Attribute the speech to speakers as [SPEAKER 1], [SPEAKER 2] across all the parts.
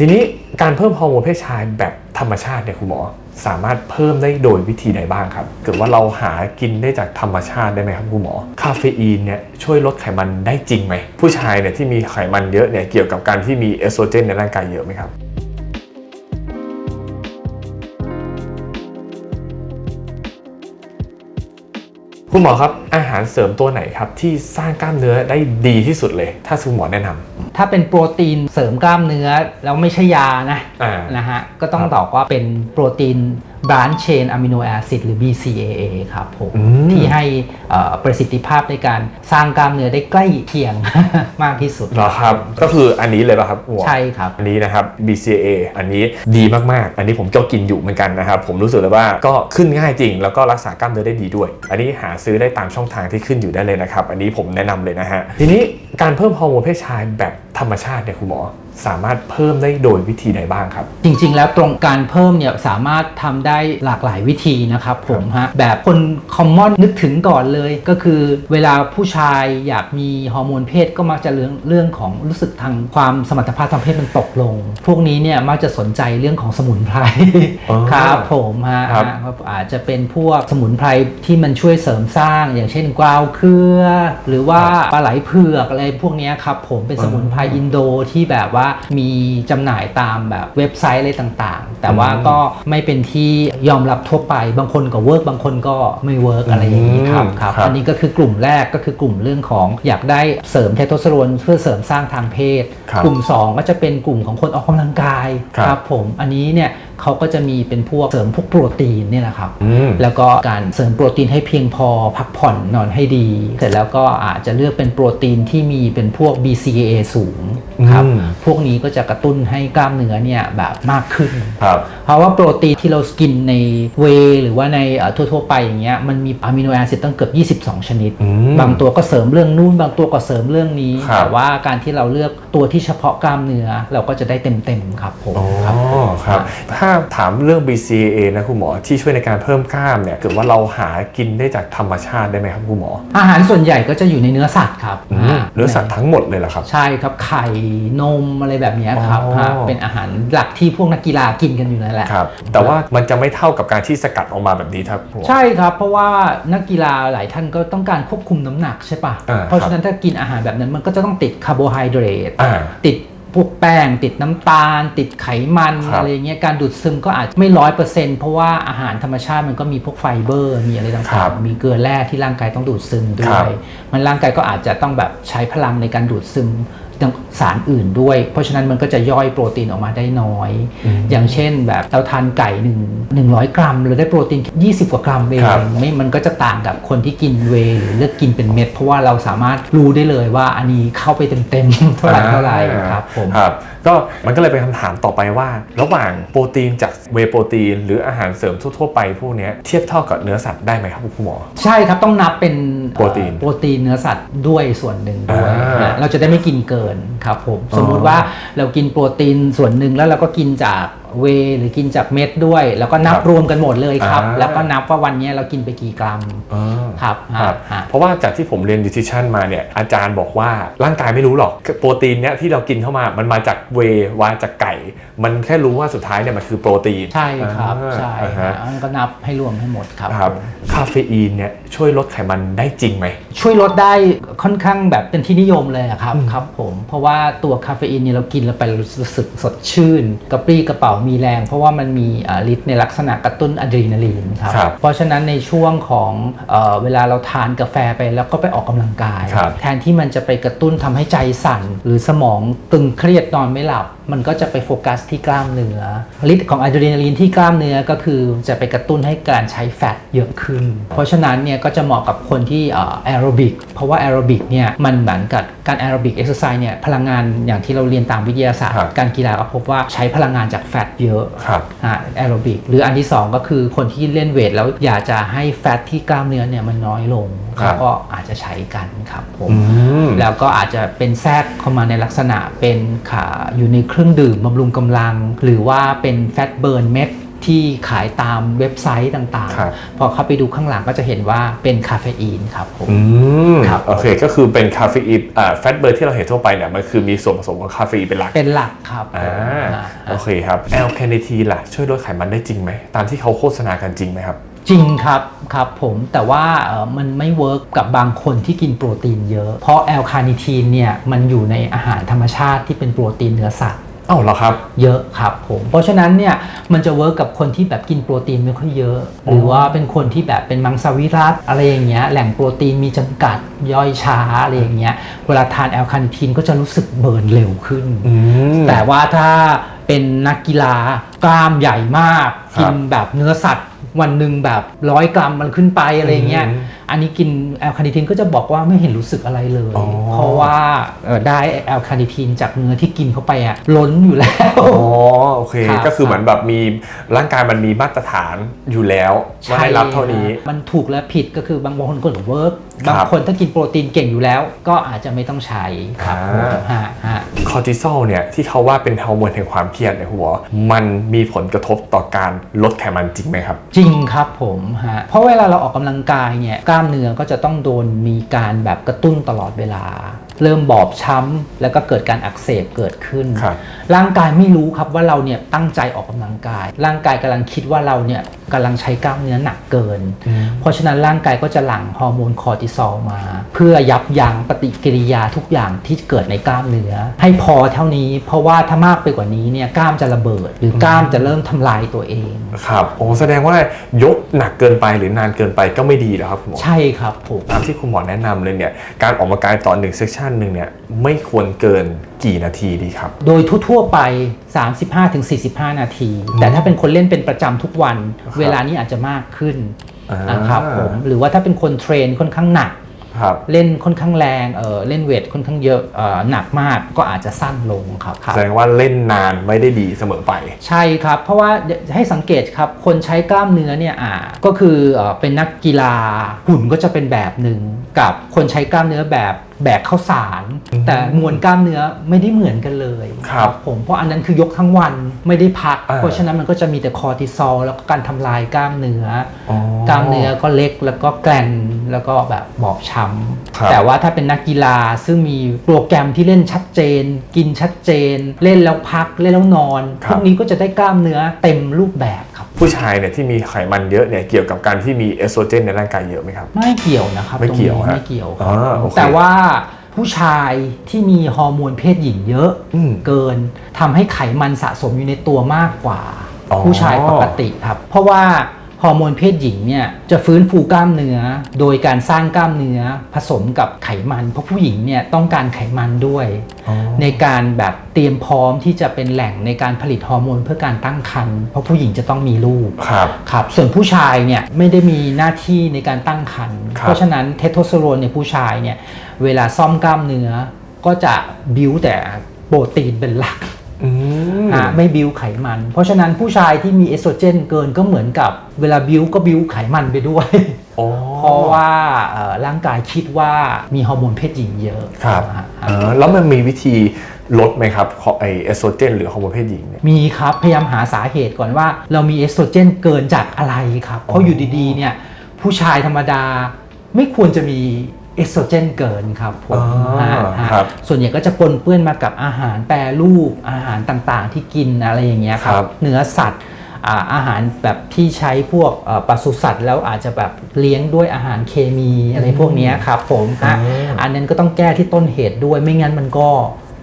[SPEAKER 1] ทีนี้การเพิ่มฮอร์โมนเพศชายแบบธรรมชาติเนี่ยคุณหมอสามารถเพิ่มได้โดยวิธีใดบ้างครับ เกิดว่าเราหากินได้จากธรรมชาติได้ไหมครับคุณหมอ คาเฟอีนเนี่ยช่วยลดไขมันได้จริงไหม ผู้ชายเนี่ยที่มีไขมันเยอะเนี่ยเกี่ยวกับการที่มีเอสโตรเจนในร่างกายเยอะไหมครับ คุณหมอครับอาหารเสริมตัวไหนครับที่สร้างกล้ามเนื้อได้ดีที่สุดเลย ถ้าคุณหมอแนะนำ
[SPEAKER 2] ถ้าเป็นโปรตีนเสริมกล้ามเนื้อแล้วไม่ใช่ยานะ
[SPEAKER 1] อ่า
[SPEAKER 2] นะฮะก็ต้อง
[SPEAKER 1] ครับ
[SPEAKER 2] ตอบว่าเป็นโปรตีน branch chain amino acid หรือ BCAA ครับผม
[SPEAKER 1] อืม
[SPEAKER 2] ที่ให้เอ่อประสิทธิภาพในการสร้างกล้ามเนื้อได้ใกล้เคียงมากที่สุด
[SPEAKER 1] เหรอครับ ก็คืออันนี้เลยป่ะครับคุณหมอ
[SPEAKER 2] ใช่ครับ
[SPEAKER 1] อันนี้นะครับ BCA อันนี้ดีมาก ๆ อันนี้ผมก็กินอยู่เหมือนกันนะครับ ผมรู้สึกเลยว่าก็ขึ้นง่ายจริง แล้วก็รักษากล้ามเนื้อได้ดีด้วย อันนี้หาซื้อได้ตามช่องทางที่ขึ้นอยู่ได้เลยนะครับ อันนี้ผมแนะนำเลยนะฮะทีนี้การเพิ่มฮอร์โมนเพศชายแบบธรรมชาติเนี่ยคุณหมอ สามารถเพิ่มได้โดยวิธีไหนบ้างครับ
[SPEAKER 2] จริงๆ แล้วตรงการเพิ่มเนี่ยสามารถทำได้หลากหลายวิธีนะครับผมฮะแบบคนคอมมอนนึกถึงก่อนเลยก็คือเวลาผู้ชายอยากมีฮอร์โมนเพศก็มักจะเรื่องเรื่องของรู้สึกทางความสมรรถภาพทางเพศมันตกลง พวกนี้เนี่ยมักจะสนใจเรื่องของสมุนไพร
[SPEAKER 1] อ๋อ
[SPEAKER 2] ครับผมฮะ
[SPEAKER 1] ครับ
[SPEAKER 2] ฮะอาจจะเป็นพวกสมุนไพรที่มันช่วยเสริมสร้างอย่างเช่นกวาวเครือ หรือว่าปลาไหลเผือกอะไรพวกเนี้ยครับผมเป็นสมุนไพรอินโดที่แบบว่ามีจำหน่ายตามแบบเว็บไซต์อะไรต่างๆ แต่ว่าก็ไม่เป็นที่ยอมรับทั่วไป บางคนก็เวิร์กบางคนก็ไม่เวิร์กอะไรอย่างนี้ครับ
[SPEAKER 1] อืม
[SPEAKER 2] ครับ
[SPEAKER 1] ครับ
[SPEAKER 2] อันนี้ก็คือกลุ่มแรกก็คือกลุ่มเรื่องของอยากได้เสริมเทสโทสเตอโรนเพื่อเสริมสร้างทางเพศ
[SPEAKER 1] ครับ
[SPEAKER 2] กลุ่ม 2 ก็จะเป็นกลุ่มของคนออกกำลังกาย
[SPEAKER 1] ครับ
[SPEAKER 2] ผมอันนี้เนี่ย เขาก็จะมีเป็นพวกเสริมพวกโปรตีนเนี่ยแหละครับ
[SPEAKER 1] อืม
[SPEAKER 2] แล้วก็การเสริมโปรตีนให้เพียงพอพักผ่อนนอนให้ดี เสร็จแล้วก็อาจจะเลือกเป็นโปรตีนที่มีเป็นพวก BCAA สูงครับ
[SPEAKER 1] อืม
[SPEAKER 2] พวกนี้ก็จะกระตุ้นให้กล้ามเนื้อเนี่ยแบบมากขึ้น
[SPEAKER 1] ครับ
[SPEAKER 2] เพราะว่าโปรตีนที่เรากินในเวย์หรือว่าในเอ่อทั่วๆไปอย่างเงี้ยมันมีอะมิโนแอซิดตั้งเกือบ 22 ชนิด
[SPEAKER 1] อืม
[SPEAKER 2] บางตัวก็เสริมเรื่องนู้นบางตัวก็เสริมเรื่องนี้
[SPEAKER 1] ครับ
[SPEAKER 2] แต่ว่าการที่เราเลือกตัวที่เฉพาะกล้ามเนื้อเราก็จะได้เต็มๆครับผม
[SPEAKER 1] อ๋อ
[SPEAKER 2] ครับ
[SPEAKER 1] ครับถ้าถามเรื่อง BCA นะคุณหมอที่ช่วยในการเพิ่มกล้ามเนี่ยเกิดว่าเราหากินได้จากธรรมชาติได้ไหมครับคุณหมอ
[SPEAKER 2] อาหารส่วนใหญ่ก็จะอยู่ในเนื้อสัตว์ครับ
[SPEAKER 1] อืมเนื้อสัตว์ทั้งหมดเลยเหรอครับ
[SPEAKER 2] ใช่ครับไข่นมอะไรแบบเนี้ยครับ
[SPEAKER 1] อ๋อ
[SPEAKER 2] ฮะเป็นอาหารหลักที่พวกนักกีฬากินกันอยู่นั่นแหละ
[SPEAKER 1] ครับ แต่ว่ามันจะไม่เท่ากับการที่สกัดออกมาแบบนี้ครับคุณหมอ
[SPEAKER 2] ใช่ครับ เพราะว่านักกีฬาหลายท่านก็ต้องการควบคุมน้ำหนักใช่ปะ
[SPEAKER 1] อ่า
[SPEAKER 2] เพราะฉะนั้นถ้ากินอาหารแบบนั้นมันก็จะต้องติดคาร์โบไฮเดรต
[SPEAKER 1] อ่า
[SPEAKER 2] ติด พวกแป้งติดน้ำตาล ติดไขมัน
[SPEAKER 1] ครับ
[SPEAKER 2] อะไรเงี้ยการดูดซึมก็อาจจะไม่ร้อยเปอร์เซ็นต์เพราะว่าอาหารธรรมชาติมันก็มีพวกไฟเบอร์ มีอะไร
[SPEAKER 1] ครั
[SPEAKER 2] ต่าง
[SPEAKER 1] บ
[SPEAKER 2] ๆ มีเกลือแร่ที่ร่างกายต้องดูดซึมด้
[SPEAKER 1] ครั
[SPEAKER 2] ว
[SPEAKER 1] บ
[SPEAKER 2] ยมันร่างกายก็อาจจะต้องแบบใช้พลังในการดูดซึม สารอื่นด้วย เพราะฉะนั้นมันก็จะย่อยโปรตีนออกมาได้น้อย อย่างเช่นแบบเราทานไก่หนึ่งหนึ่งร้อยกรัมเราได้โปรตีน 20 กว่ากรัมเอง
[SPEAKER 1] ครับ
[SPEAKER 2] ไม่มันก็จะต่างกับคนที่กินเวย์หรือเลือกกินเป็นเม็ด เพราะว่าเราสามารถรู้ได้เลยว่าอันนี้เข้าไปเต็มๆเท่าไหร่เท่าไหร่ครับผม
[SPEAKER 1] ครับ ก็มันก็เลยเป็นคำถามต่อไปว่า ระหว่างโปรตีนจากเวย์โปรตีน หรืออาหารเสริมทั่วๆไปพวกเนี้ยเทียบเท่ากับเนื้อสัตว์ได้ไหมครับคุณหมอ
[SPEAKER 2] ใช่ครับต้องนับเป็น
[SPEAKER 1] โปรตีน
[SPEAKER 2] โปรตีนเนื้อสัตว์ด้วยส่วนหนึ่งด้วย
[SPEAKER 1] อ่า
[SPEAKER 2] นะเราจะได้ไม่กินเกินครับผม
[SPEAKER 1] อ๋อ
[SPEAKER 2] สมมุติว่าเรากินโปรตีนส่วนหนึ่งแล้วเราก็กินจากเวย์หรือกินจากเม็ดด้วย แล้วก็นับ
[SPEAKER 1] ครับ
[SPEAKER 2] รวมกันหมดเลยครับ
[SPEAKER 1] อ่า
[SPEAKER 2] แล้วก็นับว่าวันนี้เรากินไปกี่กรัม
[SPEAKER 1] อ่า
[SPEAKER 2] ครับ
[SPEAKER 1] ครับ
[SPEAKER 2] ฮะ
[SPEAKER 1] เพราะว่าจากที่ผมเรียนดิทิชันมาเนี่ยอาจารย์บอกว่าร่างกายไม่รู้หรอกโปรตีนเนี่ยที่เรากินเข้ามามันมาจากเวย์มาจากไก่ มันแค่รู้ว่าสุดท้ายเนี่ยมันคือโปรตีน
[SPEAKER 2] ใช่ครับ
[SPEAKER 1] อ่า
[SPEAKER 2] ใช่
[SPEAKER 1] อ่า
[SPEAKER 2] ฮะ
[SPEAKER 1] ฮะ
[SPEAKER 2] ก็นับให้รวมให้หมดครับ
[SPEAKER 1] ครับ
[SPEAKER 2] ผม
[SPEAKER 1] คาเฟอีนเนี่ยช่วยลดไขมันได้จริงไหม
[SPEAKER 2] ช่วยลดได้ค่อนข้างแบบเป็นที่นิยมเลยอะครับ
[SPEAKER 1] อืม
[SPEAKER 2] ครับผมเพราะว่าตัวคาเฟอีนเนี่ยเรากินแล้วไปรู้สึกสดชื่น กระปรี้กระเป๋ามีแรง เพราะว่ามันมีอ่าฤทธิ์ในลักษณะกระตุ้นอะดรีนาลีนครับ
[SPEAKER 1] ครับ
[SPEAKER 2] เพราะฉะนั้นในช่วงของเอ่อเวลาเราทานกาแฟไปแล้วก็ไปออกกำลังกาย
[SPEAKER 1] ครับ
[SPEAKER 2] แทนที่มันจะไปกระตุ้นทำให้ใจสั่น หรือสมองตึงเครียดนอนไม่หลับ มันก็จะไปโฟกัสที่กล้ามเนื้อฤทธิ์ของอะดรีนาลีนที่กล้ามเนื้อก็คือจะไปกระตุ้นให้การใช้แฟตเยอะขึ้น เพราะฉะนั้นเนี่ยก็จะเหมาะกับคนที่แอโรบิกเพราะว่าแอโรบิกเนี่ยมันเหมือนกับการแอโรบิกเอ็กซ์ไซส์เนี่ยพลังงานอย่างที่เราเรียนตามวิทยาศาสตร์
[SPEAKER 1] ครับ
[SPEAKER 2] การกีฬาก็พบว่าใช้พลังงานจากแฟตเยอะ
[SPEAKER 1] ครับ
[SPEAKER 2] แอโรบิกหรืออันที่ 2 ก็คือคนที่เล่นเวทแล้วอยากจะให้แฟตที่กล้ามเนื้อเนี่ยมันน้อยลง
[SPEAKER 1] ครับ
[SPEAKER 2] เขาก็อาจจะใช้กันครับผม
[SPEAKER 1] อืม
[SPEAKER 2] แล้วก็อาจจะเป็นแทรกเข้ามาในลักษณะเป็นขาอยู่ในเครื่องดื่มบำรุงกำลัง หรือว่าเป็นแฟตเบิร์นเม็ดที่ขายตามเว็บไซต์ต่าง
[SPEAKER 1] ครับ
[SPEAKER 2] ๆ พอเข้าไปดูข้างหลังก็จะเห็นว่าเป็นคาเฟอีนครับผม
[SPEAKER 1] อืม
[SPEAKER 2] ครับ
[SPEAKER 1] โอเค ก็คือเป็นคาเฟอีนอ่าแฟตเบอร์ที่เราเห็นทั่วไปเนี่ยมันคือมีส่วนผสมของคาเฟอีนเป็นหลัก
[SPEAKER 2] เป็นหลักครับ
[SPEAKER 1] อ่า
[SPEAKER 2] อ่า
[SPEAKER 1] โอเคครับแอลคาเนทีล่ะ ช่วยลดไขมันได้จริงไหม ตามที่เขาโฆษณากันจริงไหมครับ
[SPEAKER 2] จริงครับครับผมแต่ว่าเอ่อมันไม่เวิร์กกับบางคนที่กินโปรตีนเยอะ เพราะแอลคาเนิทีนเนี่ยมันอยู่ในอาหารธรรมชาติที่เป็นโปรตีนเนื้อสัตว์
[SPEAKER 1] อ้าวเหรอครับ
[SPEAKER 2] เยอะครับผมเพราะฉะนั้นเนี่ยมันจะเวิร์กกับคนที่แบบกินโปรตีนไม่ค่อยเยอะ หรือว่าเป็นคนที่แบบเป็นมังสวิรัตอะไรอย่างเงี้ยแหล่งโปรตีนมีจำกัดย่อยช้าอะไรอย่างเงี้ยเวลาทานแอลคาเนิทีนก็จะรู้สึกเบิร์นเร็วขึ้น
[SPEAKER 1] อืม
[SPEAKER 2] แต่ว่าถ้าเป็นนักกีฬากล้ามใหญ่มาก
[SPEAKER 1] ครับ
[SPEAKER 2] กินแบบเนื้อสัตว์วันหนึ่งแบบร้อยกรัมมันขึ้นไปอะไรเงี้ย
[SPEAKER 1] อืม
[SPEAKER 2] อันนี้กินแอลคาเนิทีนก็จะบอกว่าไม่เห็นรู้สึกอะไรเลย
[SPEAKER 1] อ๋อ
[SPEAKER 2] เพราะว่าเอ่อได้แอลคาเนิทีนจากเนื้อที่กินเข้าไปอะล้นอยู่แล้ว
[SPEAKER 1] อ๋อโอเค
[SPEAKER 2] ครับ
[SPEAKER 1] ก็คือเหมือนแบบมีร่างกายมันมีมาตรฐานอยู่แล้วว่าได้รับเท่านี้
[SPEAKER 2] ใช่มันถูกและผิดก็คือบางคนก็เวิร์ก
[SPEAKER 1] ครับ
[SPEAKER 2] บางคนถ้ากินโปรตีนเก่งอยู่แล้ว ก็อาจจะไม่ต้องใช้ครับ
[SPEAKER 1] อ่า
[SPEAKER 2] ฮะฮะ
[SPEAKER 1] คอร์ติซอลเนี่ยที่เขาว่าเป็นฮอร์โมนแห่งความเครียดในหัวมันมีผลกระทบต่อการลดไขมันจริงไหมครับ
[SPEAKER 2] จริงครับผมฮะเพราะเวลาเราออกกำลังกายเนี่ยกล้ามเนื้อก็จะต้องโดนมีการแบบกระตุ้นตลอดเวลา เริ่มบอบช้ำแล้วก็เกิดการอักเสบเกิดขึ้น
[SPEAKER 1] ครับ
[SPEAKER 2] ร่างกายไม่รู้ครับว่าเราเนี่ยตั้งใจออกกำลังกาย ร่างกายกำลังคิดว่าเราเนี่ยกำลังใช้กล้ามเนื้อหนักเกิน
[SPEAKER 1] อืม
[SPEAKER 2] เพราะฉะนั้นร่างกายก็จะหลั่งฮอร์โมนคอร์ติซอลมา เพื่อยับยั้งปฏิกิริยาทุกอย่างที่เกิดในกล้ามเนื้อ ให้พอเท่านี้ เพราะว่าถ้ามากไปกว่านี้เนี่ยกล้ามจะระเบิด หรือกล้ามจะเริ่มทำลายตัวเอง
[SPEAKER 1] ครับโอ้แสดงว่ายกหนักเกินไปหรือนานเกินไปก็ไม่ดีแล้วครับคุณหมอ
[SPEAKER 2] ใช่ครับผม
[SPEAKER 1] ตามที่คุณหมอแนะนำเลยเนี่ย การออกกำลังกายต่อหนึ่งเซสชันหนึ่งเนี่ยไม่ควรเกินกี่นาทีดีครับ
[SPEAKER 2] โดยทั่วๆไป 35-45 นาที แต่ถ้าเป็นคนเล่นเป็นประจำทุกวัน
[SPEAKER 1] ครับ
[SPEAKER 2] เวลานี้อาจจะมากขึ้น
[SPEAKER 1] อ่าน
[SPEAKER 2] นะครับผมหรือว่าถ้าเป็นคนเทรนค่อนข้างหนัก
[SPEAKER 1] ครับ
[SPEAKER 2] เล่นค่อนข้างแรงเออเล่นเวทค่อนข้างเยอะเออหนักมากก็อาจจะสั้นลงครับครับ
[SPEAKER 1] แสดงว่าเล่นนานไม่ได้ดีเสมอไป
[SPEAKER 2] ใช่ครับ เพราะว่าเดี๋ยวให้สังเกตครับคนใช้กล้ามเนื้อเนี่ยอ่าก็คือเออเป็นนักกีฬาหุ่นก็จะเป็นแบบหนึ่งกับคนใช้กล้ามเนื้อแบบ แบกข้าวสาร แต่มวลกล้ามเนื้อไม่ได้เหมือนกันเลย
[SPEAKER 1] ครับ
[SPEAKER 2] ผมเพราะอันนั้นคือยกทั้งวันไม่ได้พัก
[SPEAKER 1] อ่า
[SPEAKER 2] เพราะฉะนั้นมันก็จะมีแต่คอร์ติซอลแล้วก็การทำลายกล้ามเนื้อ
[SPEAKER 1] อ๋อ
[SPEAKER 2] กล้ามเนื้อก็เล็กแล้วก็แกลนแล้วก็แบบบอบช้
[SPEAKER 1] ครับำ
[SPEAKER 2] แต่ว่าถ้าเป็นนักกีฬาซึ่งมีโปรแกรมที่เล่นชัดเจน กินชัดเจน เล่นแล้วพักเล่นแล้วนอน
[SPEAKER 1] ครับ
[SPEAKER 2] พวกนี้ก็จะได้กล้ามเนื้อเต็มรูปแบบครับ
[SPEAKER 1] ผู้ชายเนี่ยที่มีไขมันเยอะเนี่ยเกี่ยวกับการที่มีเอสโตรเจนในร่างกายเยอะไหมครับ
[SPEAKER 2] ไม่เกี่ยวนะครับ
[SPEAKER 1] ไม่เกี่ยว
[SPEAKER 2] ตรงนี้
[SPEAKER 1] ฮะ
[SPEAKER 2] ไม่เกี่ยวค
[SPEAKER 1] อ่า
[SPEAKER 2] รับ
[SPEAKER 1] โอเค
[SPEAKER 2] แต่ว่าผู้ชายที่มีฮอร์โมนเพศหญิงเยอะ
[SPEAKER 1] อืม
[SPEAKER 2] เกินทำให้ไขมันสะสมอยู่ในตัวมากกว่า
[SPEAKER 1] อ๋อ
[SPEAKER 2] ผู้ชายปกติครับ เพราะว่า ฮอร์โมนเพศหญิงเนี่ยจะฟื้นฟูกล้ามเนื้อ โดยการสร้างกล้ามเนื้อผสมกับไขมัน เพราะผู้หญิงเนี่ยต้องการไขมันด้วย
[SPEAKER 1] อ๋อ
[SPEAKER 2] ในการแบบเตรียมพร้อมที่จะเป็นแหล่งในการผลิตฮอร์โมนเพื่อการตั้งครรภ์เพราะผู้หญิงจะต้องมีลูก
[SPEAKER 1] ครับ
[SPEAKER 2] ครับ ส่วนผู้ชายเนี่ยไม่ได้มีหน้าที่ในการตั้งครรภ์
[SPEAKER 1] ครับ
[SPEAKER 2] เพราะฉะนั้นเทสโทสเตอโรนในผู้ชายเนี่ยเวลาซ่อมกล้ามเนื้อก็จะบิวแต่โปรตีนเป็นหลัก
[SPEAKER 1] อืม
[SPEAKER 2] อะไม่บิวไขมัน เพราะฉะนั้นผู้ชายที่มีเอสโตรเจนเกินก็เหมือนกับเวลาบิวก็บิวไขมันไปด้วย
[SPEAKER 1] อ๋อ
[SPEAKER 2] เพราะว่าเอ่อร่างกายคิดว่ามีฮอร์โมนเพศหญิงเยอะ
[SPEAKER 1] ครับ
[SPEAKER 2] อะ
[SPEAKER 1] เออแล้วมันมีวิธีลดไหมครับของไอเอสโตรเจนหรือฮอร์โมนเพศหญิงเนี่ย
[SPEAKER 2] มีครับ พยายามหาสาเหตุก่อนว่า เรามีเอสโตรเจนเกินจากอะไรครับ เพราะอยู่ดีๆเนี่ยผู้ชายธรรมดาไม่ควรจะมี เอสโตรเจนเกินครับผม
[SPEAKER 1] อ่า
[SPEAKER 2] ฮะฮะ
[SPEAKER 1] ครับ
[SPEAKER 2] ส่วนใหญ่ก็จะปนเปื้อนมากับอาหารแปรรูปอาหารต่างๆ ที่กินอะไรอย่างเงี้ยค
[SPEAKER 1] ครั
[SPEAKER 2] รับ บเนื้อสัตว์อ่าอาหารแบบที่ใช้พวกเอ่อปศุสัตว์ แล้วอาจจะแบบเลี้ยงด้วยอาหารเคมีอะไรพวกเนี้ยครับผมฮะ
[SPEAKER 1] อืม
[SPEAKER 2] อันนั้นก็ต้องแก้ที่ต้นเหตุด้วยไม่งั้นมันก็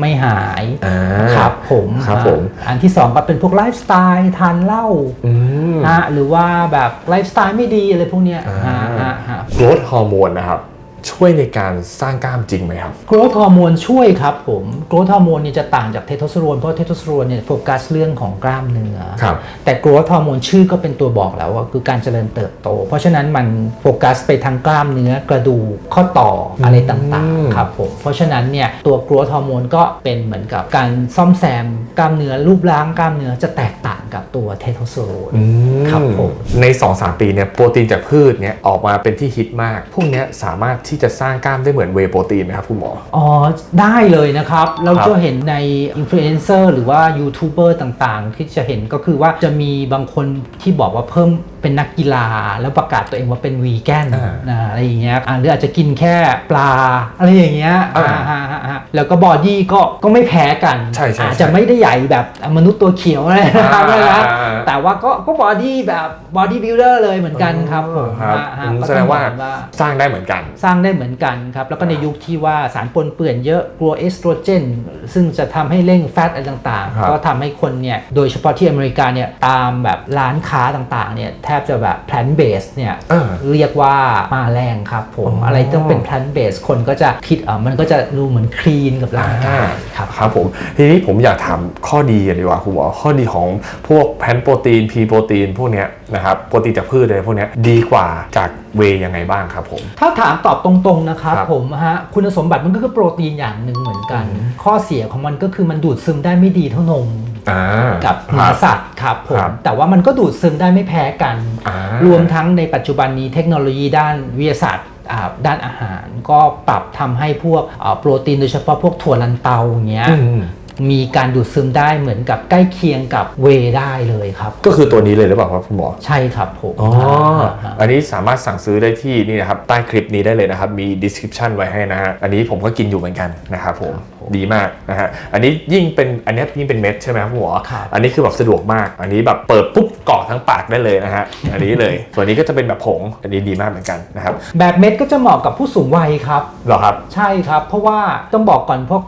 [SPEAKER 2] ไม่หาย
[SPEAKER 1] อ่า
[SPEAKER 2] ครับผม
[SPEAKER 1] ครับ
[SPEAKER 2] อ่า
[SPEAKER 1] ผม
[SPEAKER 2] อันที่สองก็เป็นพวกไลฟ์สไตล์ทานเหล้า
[SPEAKER 1] อืม
[SPEAKER 2] นะหรือว่าแบบไลฟ์สไตล์ไม่ดีอะไรพวกเนี้ย
[SPEAKER 1] อ่า
[SPEAKER 2] ฮะฮะฮะ
[SPEAKER 1] โกรทฮอร์โมนนะครับ ช่วยในการสร้างกล้ามจริงไหมครับ
[SPEAKER 2] โกรทฮอร์โมนช่วยครับผมโกรทฮอร์โมนเนี่ยจะต่างจากเทสโทสเตอโรนเพราะเทสโทสเตอโรนเนี่ยโฟกัสเรื่องของกล้ามเนื้อ
[SPEAKER 1] ครับ
[SPEAKER 2] แต่โกรทฮอร์โมนชื่อก็เป็นตัวบอกแล้วว่าคือการเจริญเติบโต เพราะฉะนั้นมันโฟกัสไปทางกล้ามเนื้อกระดูกข้อต่ออะไรต่าง
[SPEAKER 1] อืม
[SPEAKER 2] ๆครับผมเพราะฉะนั้นเนี่ยตัวโกรทฮอร์โมนก็เป็นเหมือนกับการซ่อมแซมกล้ามเนื้อรูปร่างกล้ามเนื้อจะแตกต่างกับตัวเทสโทสเตอโรน
[SPEAKER 1] อืม
[SPEAKER 2] ครับผม
[SPEAKER 1] ใน 2-3 ปีเนี่ยโปรตีนจากพืชเนี่ยออกมาเป็นที่ฮิตมาก พวกเนี้ยสามารถที่จะสร้างกล้ามได้เหมือนเวโปรตีนไหมครับคุณหมอ
[SPEAKER 2] อ๋อ ได้เลยนะครับ เราจะเห็นในอินฟลูเอนเซอร์หรือว่ายูทูบเบอร์ต่างๆ ที่จะเห็นก็คือว่าจะมีบางคนที่บอกว่าเพิ่ม เป็นนักกีฬาแล้วประกาศตัวเองว่าเป็นวีแกน
[SPEAKER 1] อ่า
[SPEAKER 2] นะอะไรอย่างเงี้ยอ่าหรืออาจจะกินแค่ปลาอะไรอย่างเงี้ย
[SPEAKER 1] อ่า
[SPEAKER 2] อ่าฮะฮะฮะแล้วก็บอดี้ก็ก็ไม่แพ้กัน
[SPEAKER 1] ใช่ใช่
[SPEAKER 2] อาจจะไม่ได้ใหญ่แบบมนุษย์ตัวเขียวอะไรนะครับ
[SPEAKER 1] อ่า
[SPEAKER 2] นะ
[SPEAKER 1] อ่า
[SPEAKER 2] แต่ว่าก็ก็บอดี้แบบบอดี้บิลดอร์เลยเหมือนกันครับผม
[SPEAKER 1] ครับ
[SPEAKER 2] อ่าฮะ
[SPEAKER 1] อืม
[SPEAKER 2] ก็
[SPEAKER 1] แสดงว่า
[SPEAKER 2] ต้องบอก
[SPEAKER 1] สร้างได้เหมือนกัน
[SPEAKER 2] สร้างได้เหมือนกันครับ แล้วก็ในยุคที่ว่าสารปนเปื้อนเยอะกลัวเอสโตรเจน ซึ่งจะทำให้เร่งแฟตอะไรต่าง
[SPEAKER 1] ครับ
[SPEAKER 2] ๆก็ทำให้คนเนี่ยโดยเฉพาะที่อเมริกาเนี่ยตามแบบร้านค้าต่างๆเนี่ยแทบจะแบบ plant based เนี่ย
[SPEAKER 1] เออ
[SPEAKER 2] เรียกว่ามาแรงครับผม
[SPEAKER 1] อ๋ออ
[SPEAKER 2] อะไรต้องเป็น plant based คนก็จะคิดอะมันก็จะดูเหมือนคลีนกับร่างกายครับ
[SPEAKER 1] ครับผมทีนี้ผมอยากถามข้อดีกันดีกว่าคุณหมอข้อดีของพวกแพนโปรตีนพีโปรตีนพวกเนี้ยนะครับโปรตีนจากพืชอะไรพวกเนี้ยดีกว่าจากเวย์ยังไงบ้างครับผม
[SPEAKER 2] ถ้าถามตอบตรงๆนะครับ
[SPEAKER 1] ครับ
[SPEAKER 2] ผมฮะคุณสมบัติมันก็คือโปรตีนอย่างหนึ่งเหมือนกัน ข้อเสียของมันก็คือมันดูดซึมได้ไม่ดีเท่านม
[SPEAKER 1] อ่า
[SPEAKER 2] กับ
[SPEAKER 1] ค
[SPEAKER 2] เนื้
[SPEAKER 1] รั
[SPEAKER 2] อบสัตว์ครับผ
[SPEAKER 1] ครั
[SPEAKER 2] ม
[SPEAKER 1] บ
[SPEAKER 2] แต่ว่ามันก็ดูดซึมได้ไม่แพ้กัน
[SPEAKER 1] อ่าร
[SPEAKER 2] วมทั้งในปัจจุบันนี้เทคโนโลยีด้านวิทยาศาสตร์อ่าด้านอาหารก็ปรับทำให้พวกอ่าโปรตีนโดยเฉพาะพวกถั่วลันเตาอย่างเงี้ย
[SPEAKER 1] อืม
[SPEAKER 2] มีการดูดซึมได้เหมือนกับใกล้เคียงกับเวย์ได้เลยครับ
[SPEAKER 1] ก็คือตัวนี้เลยหรือเปล่าครับคุณหมอ
[SPEAKER 2] ใช่ครับผม
[SPEAKER 1] อ๋อ
[SPEAKER 2] ฮะ
[SPEAKER 1] อันนี้สามารถสั่งซื้อได้ที่นี่นะครับใต้คลิปนี้ได้เลยนะครับ มี description ไว้ให้นะฮะอันนี้ผมก็กินอยู่เหมือนกันนะครับผมดีมากนะฮะอันนี้ยิ่งเป็นอันนี้ยิ่งเป็นเม็ดใช่ไหมครับคุณหมอ
[SPEAKER 2] ครับ
[SPEAKER 1] อันนี้คือแบบสะดวกมาก อันนี้แบบเปิดปุ๊บเกาะทั้งปากได้เลยนะฮะอันนี้เลย ส่วนนี้ก็จะเป็นแบบผงอันนี้ดีมากเหมือนกันนะครับ
[SPEAKER 2] แบบเม็ดก็จะเหมาะกับผู้สูงวัยครับ
[SPEAKER 1] เหรอครับ
[SPEAKER 2] ใช่ครับ เพราะว่าต้องบอกก่อนพวก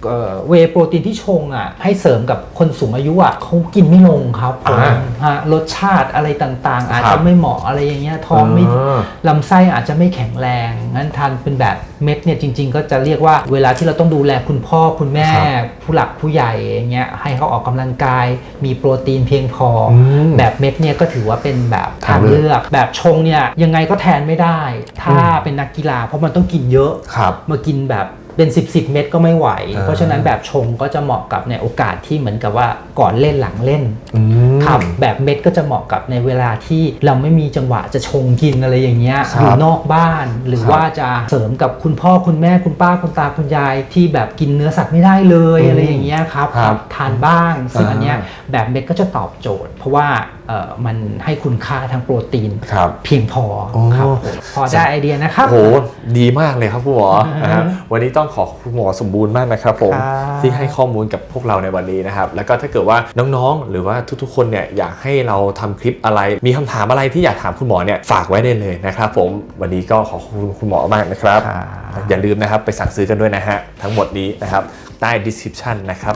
[SPEAKER 2] เวย์โปรตีนที่ชงอะให้เสริมกับคนสูงอายุอะเขากินไม่ลงครับผม
[SPEAKER 1] อ่า
[SPEAKER 2] ฮะรสชาติอะไรต่างๆ อาจ
[SPEAKER 1] ครั
[SPEAKER 2] จะ
[SPEAKER 1] บ
[SPEAKER 2] ไม่เหมาะอะไรอย่างเงี้ยท้องไม่
[SPEAKER 1] อ่า
[SPEAKER 2] ลำไส้อาจจะไม่แข็งแรงงั้นทานเป็นแบบ เม็ดเนี่ยจริง ๆ ก็จะเรียกว่าเวลาที่เราต้องดูแลคุณพ่อคุณแม่
[SPEAKER 1] ครับ
[SPEAKER 2] ผู้หลักผู้ใหญ่อย่างเงี้ยให้เขาออกกำลังกาย มีโปรตีนเพียงพออ
[SPEAKER 1] ม
[SPEAKER 2] แบบเม็ดเนี่ยก็ถือว่าเป็นแบบทา
[SPEAKER 1] ทางงเลือก
[SPEAKER 2] เลือก แบบชงเนี่ยยังไงก็แทนไม่ได้ ถ้าเป็นนักกีฬาเพราะมันต้องกินเยอะ
[SPEAKER 1] ครับ
[SPEAKER 2] มากินแบบ เป็น 10บสเม็ดก็ไม่ไหว
[SPEAKER 1] อ่า
[SPEAKER 2] เพราะฉะนั้นแบบชงก็จะเหมาะกับในโอกาสที่เหมือนกับว่าก่อนเล่นหลังเล่น
[SPEAKER 1] อืม
[SPEAKER 2] ครับแบบเม็ดก็จะเหมาะกับในเวลาที่เราไม่มีจังหวะจะชงกินอะไรอย่างเงี้ย
[SPEAKER 1] ครับ
[SPEAKER 2] อยู่นอกบ้าน หรือ
[SPEAKER 1] ครับ
[SPEAKER 2] ว่าจะเสริมกับคุณพ่อคุณแม่คุณป้าคุณตาคุณยายที่แบบกินเนื้อสัตว์ไม่ได้เลย
[SPEAKER 1] อืม
[SPEAKER 2] อะไรอย่างเงี้ยครับ
[SPEAKER 1] ครับ
[SPEAKER 2] ทานบ้างซึ่ง
[SPEAKER 1] อ่า
[SPEAKER 2] อันเนี้ยแบบเม็ดก็จะตอบโจทย์ เพราะว่าเอ่อมันให้คุณค่าทางโปรตีน
[SPEAKER 1] ครับ
[SPEAKER 2] เพียงพอ
[SPEAKER 1] โอ้
[SPEAKER 2] ครับผมพอได้ไอเดียนะครับ
[SPEAKER 1] โหดีมากเลยครับคุณหมอนะฮะวันนี้ต้องขอคุณหมอสมบูรณ์มากนะครับผม
[SPEAKER 2] ครับ
[SPEAKER 1] ที่ให้ข้อมูลกับพวกเราในวันนี้นะครับ แล้วก็ถ้าเกิดว่าน้องๆ หรือว่าทุกๆ คนเนี่ยอยากให้เราทำคลิปอะไร มีคำถามอะไรที่อยากถามคุณหมอเนี่ยฝากไว้ได้เลยนะครับผมวันนี้ก็ขอบคุณคุณหมอมากนะครับ
[SPEAKER 2] ครับ
[SPEAKER 1] อย่าลืมนะครับไปสั่งซื้อกันด้วยนะฮะทั้งหมดนี้นะครับใต้ description นะครับ